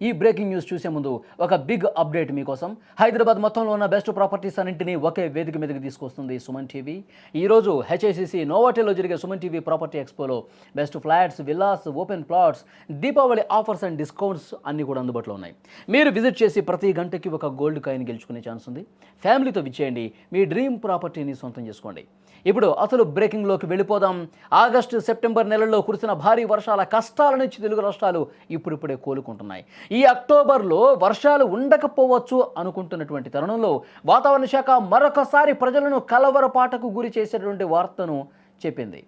ఈ breaking news చూసే ముందు ఒక బిగ్ అప్డేట్ మీకోసం. హైదరాబాద్ మొత్తంలో ఉన్న బెస్ట్ ప్రాపర్టీస్ అన్నింటినీ ఒకే వేదిక మీదకి తీసుకొస్తుంది సుమన్ టీవీ. ఈరోజు హెచ్ఐసిసి నోవాటేలో జరిగే Suman TV property ఎక్స్పోలో best flats villas open plots Deepavali offers and discounts అన్నీ కూడా అందుబాటులో ఉన్నాయి. మీరు విజిట్ చేసి ప్రతి గంటకి ఒక గోల్డ్ కాయిన్ గెలుచుకునే ఛాన్స్ ఉంది. ఫ్యామిలీతో విచ్చేయండి. మీ డ్రీమ్ ప్రాపర్టీని సొంతం చేసుకోండి. ఇప్పుడు అసలు బ్రేకింగ్లోకి వెళ్ళిపోదాం. ఆగస్టు సెప్టెంబర్ నెలల్లో కురిసిన భారీ వర్షాల కష్టాల నుంచి తెలుగు రాష్ట్రాలు ఇప్పుడిప్పుడే కోలుకుంటున్నాయి. ఈ అక్టోబర్లో వర్షాలు ఉండకపోవచ్చు అనుకుంటున్నటువంటి తరుణంలో వాతావరణ శాఖ మరొకసారి ప్రజలను కలవరపాటకు గురి చేసేటువంటి వార్తను చెప్పింది.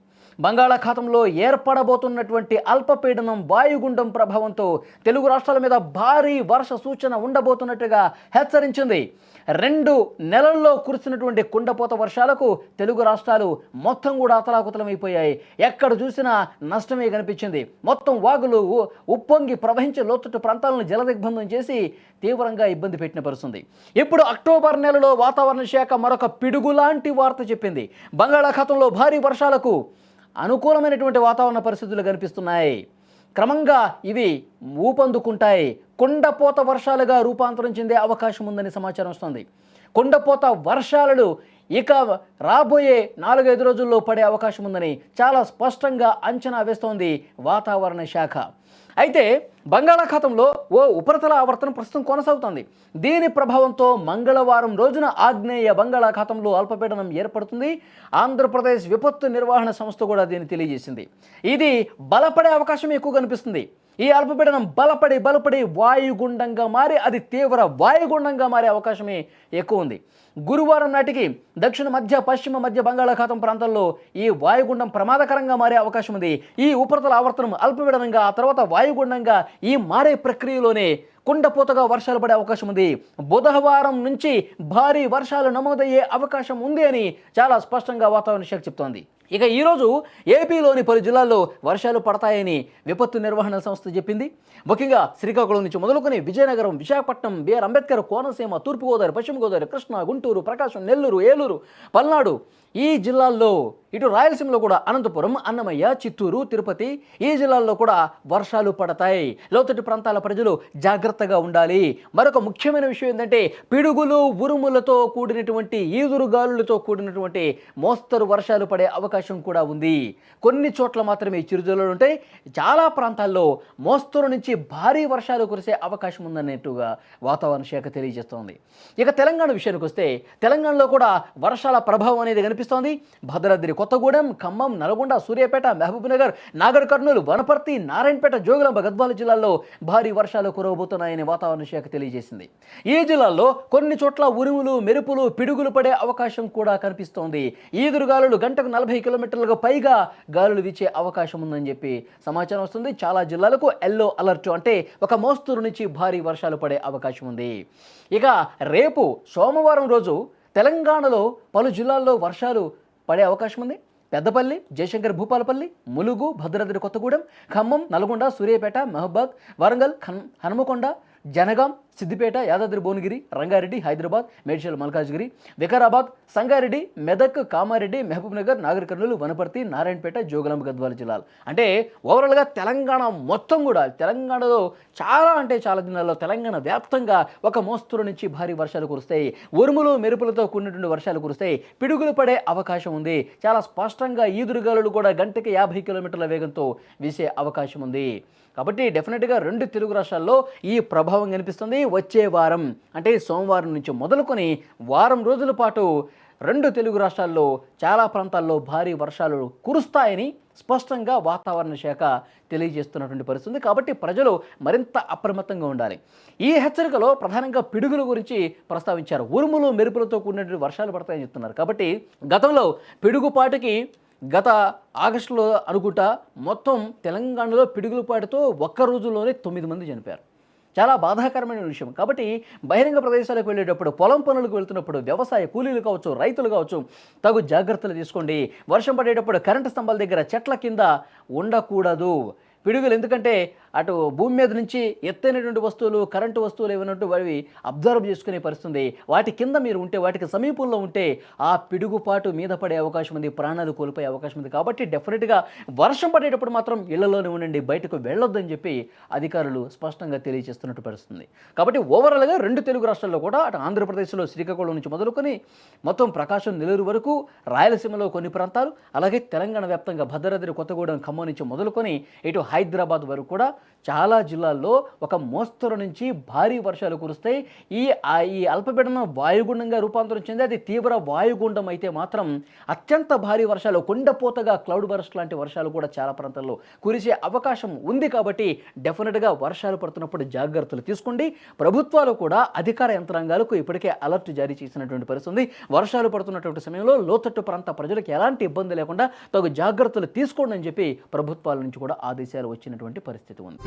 బంగాళాఖాతంలో ఏర్పడబోతున్నటువంటి అల్పపీడనం వాయుగుండం ప్రభావంతో తెలుగు రాష్ట్రాల మీద భారీ వర్ష సూచన ఉండబోతున్నట్టుగా హెచ్చరించింది. రెండు నెలల్లో కురిసినటువంటి కుండపోత వర్షాలకు తెలుగు రాష్ట్రాలు మొత్తం కూడా అతలాకుతలమైపోయాయి. ఎక్కడ చూసినా నష్టమే కనిపించింది. మొత్తం వాగులు ఉప్పొంగి ప్రవహించే లోతట్టు ప్రాంతాలను జలదిగ్బంధం చేసి తీవ్రంగా ఇబ్బంది పెట్టిన పరుస్తుంది ఇప్పుడు అక్టోబర్ నెలలో వాతావరణ శాఖ మరొక పిడుగులాంటి వార్త చెప్పింది. బంగాళాఖాతంలో భారీ వర్షాలకు అనుకూలమైనటువంటి వాతావరణ పరిస్థితులు కనిపిస్తున్నాయి. క్రమంగా ఇవి ఊపందుకుంటాయి. కుండపోత వర్షాలుగా రూపాంతరం చెందే అవకాశం ఉందని సమాచారం వస్తుంది. కుండపోత వర్షాలలో ఇక రాబోయే నాలుగైదు రోజుల్లో పడే అవకాశం ఉందని చాలా స్పష్టంగా అంచనా వేస్తోంది వాతావరణ శాఖ. అయితే బంగాళాఖాతంలో ఓ ఉపరితల ఆవర్తనం ప్రస్తుతం కొనసాగుతోంది. దీని ప్రభావంతో మంగళవారం రోజున ఆగ్నేయ బంగాళాఖాతంలో అల్పపీడనం ఏర్పడుతుంది. ఆంధ్రప్రదేశ్ విపత్తు నిర్వహణ సంస్థ కూడా దీన్ని తెలియజేసింది. ఇది బలపడే అవకాశం ఎక్కువ కనిపిస్తుంది ఈ అల్పపీడనం బలపడి బలపడి వాయుగుండంగా మారి అది తీవ్ర వాయుగుండంగా మారే అవకాశమే ఎక్కువ ఉంది. గురువారం నాటికి దక్షిణ మధ్య పశ్చిమ మధ్య బంగాళాఖాతం ప్రాంతంలో ఈ వాయుగుండం ప్రమాదకరంగా మారే అవకాశం ఉంది. ఈ ఉపరితల ఆవర్తనం అల్పపీడనంగా ఆ తర్వాత వాయుగుండంగా ఈ మారే ప్రక్రియలోనే కుండపోతగా వర్షాలు పడే అవకాశం ఉంది. బుధవారం నుంచి భారీ వర్షాలు నమోదయ్యే అవకాశం ఉంది అని చాలా స్పష్టంగా వాతావరణ శాఖ చెప్తోంది. ఇక ఈరోజు ఏపీలోని పలు జిల్లాల్లో వర్షాలు పడతాయని విపత్తు నిర్వహణ సంస్థ చెప్పింది. ముఖ్యంగా శ్రీకాకుళం నుంచి మొదలుకొని విజయనగరం విశాఖపట్నం బిఆర్ అంబేద్కర్ కోనసీమ తూర్పుగోదావరి పశ్చిమ గోదావరి కృష్ణా గుంటూరు ప్రకాశం నెల్లూరు ఏలూరు పల్నాడు ఈ జిల్లాల్లో ఇటు రాయలసీమలో కూడా అనంతపురం అన్నమయ్య చిత్తూరు తిరుపతి ఈ జిల్లాల్లో కూడా వర్షాలు పడతాయి. లోతటి ప్రాంతాల ప్రజలు జాగ్రత్తగా ఉండాలి. మరొక ముఖ్యమైన విషయం ఏంటంటే పిడుగులు ఉరుములతో కూడినటువంటి ఈదురు గాలులతో కూడినటువంటి మోస్తరు వర్షాలు పడే అవకాశం కూడా ఉంది. కొన్ని చోట్ల మాత్రమే చిరుజల్లులు ఉంటాయి. చాలా ప్రాంతాల్లో మోస్తరు నుంచి భారీ వర్షాలు కురిసే అవకాశం ఉందన్నట్టుగా వాతావరణ శాఖ తెలియజేస్తోంది. ఇక తెలంగాణ విషయానికి వస్తే తెలంగాణలో కూడా వర్షాల ప్రభావం అనేది కనిపిస్తోంది. భద్రాద్రి కొత్తగూడెం ఖమ్మం నల్గొండ సూర్యాపేట మహబూబ్నగర్ నాగర్ కర్నూలు వనపర్తి నారాయణపేట జోగులాంబ గద్వాల జిల్లాల్లో భారీ వర్షాలు కురవబోతున్నాయని వాతావరణ శాఖ తెలియజేసింది. ఈ జిల్లాల్లో కొన్ని చోట్ల ఉరుములు మెరుపులు పిడుగులు పడే అవకాశం కూడా కనిపిస్తోంది. ఈదురుగాలులు గంటకు నలభై కిలోమీటర్లకు పైగా గాలులు వీచే అవకాశం ఉందని చెప్పి సమాచారం వస్తుంది. చాలా జిల్లాలకు ఎల్లో అలర్ట్ అంటే ఒక మోస్తరు నుంచి భారీ వర్షాలు పడే అవకాశం ఉంది. ఇక రేపు సోమవారం రోజు తెలంగాణలో పలు జిల్లాల్లో వర్షాలు పడే అవకాశం ఉంది. పెద్దపల్లి జయశంకర్ భూపాలపల్లి ములుగు భద్రాద్రి కొత్తగూడెం ఖమ్మం నల్గొండ సూర్యాపేట మహబాద్ వరంగల్ హన్మకొండ హనుమకొండ జనగాం సిద్దిపేట యాదాద్రి భువనగిరి రంగారెడ్డి హైదరాబాద్ మేడ్చల్ మల్కాజ్గిరి వికారాబాద్ సంగారెడ్డి మెదక్ కామారెడ్డి మహబూబ్నగర్ నాగర్ కర్నూలు వనపర్తి నారాయణపేట జోగులాంబ గద్వాల జిల్లాలు. అంటే ఓవరాల్గా తెలంగాణ మొత్తం కూడా తెలంగాణలో చాలా అంటే చాలా దినాల్లో తెలంగాణ వ్యాప్తంగా ఒక మోస్తరు నుంచి భారీ వర్షాలు కురుస్తాయి. ఉరుములు మెరుపులతో కూడినటువంటి వర్షాలు కురుస్తాయి. పిడుగులు పడే అవకాశం ఉంది. చాలా స్పష్టంగా ఈదురుగాలులు కూడా గంటకి యాభై కిలోమీటర్ల వేగంతో వీసే అవకాశం ఉంది. కాబట్టి డెఫినెట్గా రెండు తెలుగు రాష్ట్రాల్లో ఈ ప్రభావం కనిపిస్తుంది. వచ్చే వారం అంటే సోమవారం నుంచి మొదలుకొని వారం రోజుల పాటు రెండు తెలుగు రాష్ట్రాల్లో చాలా ప్రాంతాల్లో భారీ వర్షాలు కురుస్తాయని స్పష్టంగా వాతావరణ శాఖ తెలియజేస్తున్నటువంటి పరిస్థితి కాబట్టి ప్రజలు మరింత అప్రమత్తంగా ఉండాలి. ఈ హెచ్చరికలో ప్రధానంగా పిడుగుల గురించి ప్రస్తావించారు. ఉరుములు మెరుపులతో కూడినటువంటి వర్షాలు పడతాయని చెప్తున్నారు. కాబట్టి గతంలో పిడుగుపాటికి గత ఆగస్టులో అనుకుంటా మొత్తం తెలంగాణలో పిడుగులపాటితో ఒక్క రోజులోనే తొమ్మిది మంది చనిపోయారు. చాలా బాధాకరమైన విషయం. కాబట్టి బహిరంగ ప్రదేశాలకు వెళ్ళేటప్పుడు పొలం పనులకు వెళ్తున్నప్పుడు వ్యవసాయ కూలీలు కావచ్చు రైతులు కావచ్చు తగు జాగ్రత్తలు తీసుకోండి. వర్షం పడేటప్పుడు కరెంటు స్తంభాల దగ్గర చెట్ల కింద ఉండకూడదు. పిడుగులు. ఎందుకంటే అటు భూమి మీద నుంచి ఎత్తైనటువంటి వస్తువులు కరెంటు వస్తువులు ఏమైనట్టు అవి అబ్జర్వ్ చేసుకునే పరిస్థితుంది. వాటి కింద మీరు ఉంటే వాటికి సమీపంలో ఉంటే ఆ పిడుగుపాటు మీద పడే అవకాశం ఉంది ప్రాణాలు కోల్పోయే అవకాశం ఉంది. కాబట్టి డెఫినెట్గా వర్షం పడేటప్పుడు మాత్రం ఇళ్ళలోనే ఉండండి బయటకు వెళ్ళొద్దని చెప్పి అధికారులు స్పష్టంగా తెలియజేస్తున్నట్టు పరిస్థితుంది కాబట్టి ఓవరాల్గా రెండు తెలుగు రాష్ట్రాల్లో కూడా అటు ఆంధ్రప్రదేశ్లో శ్రీకాకుళం నుంచి మొదలుకొని మొత్తం ప్రకాశం నెల్లూరు వరకు రాయలసీమలో కొన్ని ప్రాంతాలు అలాగే తెలంగాణ వ్యాప్తంగా భద్రాద్రి కొత్తగూడెం ఖమ్మం నుంచి మొదలుకొని ఇటు హైదరాబాద్ వరకు కూడా చాలా జిల్లాల్లో ఒక మోస్తరు నుంచి భారీ వర్షాలు కురుస్తాయి. ఈ ఈ అల్పపీడనం వాయుగుండంగా రూపాంతరం చెంది అది తీవ్ర వాయుగుండం అయితే మాత్రం అత్యంత భారీ వర్షాలు కొండపోతగా క్లౌడ్ బరస్ట్ లాంటి వర్షాలు కూడా చాలా ప్రాంతాల్లో కురిసే అవకాశం ఉంది కాబట్టి డెఫినెట్గా వర్షాలు పడుతున్నప్పుడు జాగ్రత్తలు తీసుకోండి. ప్రభుత్వాలు కూడా అధికార యంత్రాంగాలకు ఇప్పటికే అలర్ట్ జారీ చేసినటువంటి పరిస్థితి ఉంది. వర్షాలు పడుతున్నటువంటి సమయంలో లోతట్టు ప్రాంత ప్రజలకు ఎలాంటి ఇబ్బంది లేకుండా తగు జాగ్రత్తలు తీసుకోండి అని చెప్పి ప్రభుత్వాల నుంచి కూడా ఆదేశాలు వచ్చినటువంటి పరిస్థితి ఉంది.